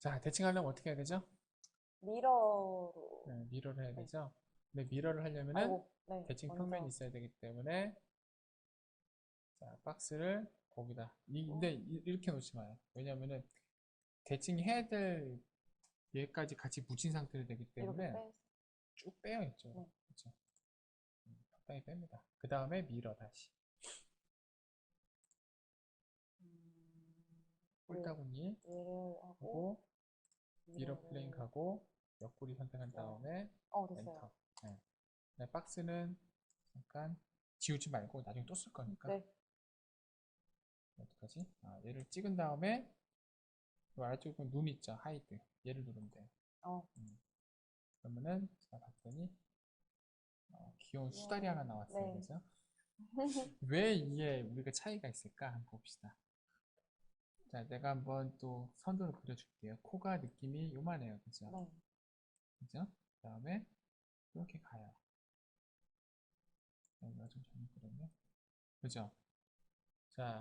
자, 대칭하려면 어떻게 해야 되죠? 미러로. 네, 미러를 해야 네. 되죠. 근데 미러를 하려면은 아이고, 네. 대칭 먼저. 평면이 있어야 되기 때문에 자, 박스를 거기다. 이, 근데 이- 이렇게 놓지 마요. 왜냐면은 대칭해야 될 얘까지 같이 묻힌 상태로 되기 이렇게 때문에 빼. 쭉 빼요, 이쪽. 네. 그렇죠. 음, 적당히 뺍니다. 그 다음에 밀어 다시. 음, 홀다구니 얘를 하고. 하고 미러 미러를- 플레인 가고 옆구리 선택한 다음에 어, 됐어요. 엔터. 네. 네, 박스는 잠깐 지우지 말고 나중에 또 쓸 거니까. 네. 어떡하지? 아, 얘를 찍은 다음에 이 아래쪽에 눈 있죠? 하이드. 얘를 누르면 돼요. 어, 그러면은 제가 봤더니 어, 귀여운 수다리 하나 나왔어요. 네. 그죠? 왜 이게 우리가 차이가 있을까? 한번 봅시다. 자, 내가 한번 또 선도를 그려줄게요. 코가 느낌이 요만해요. 그죠? 네. 그죠? 그 다음에 이렇게 가요. 여기가 좀 잘못 그렸네. 그죠? 자,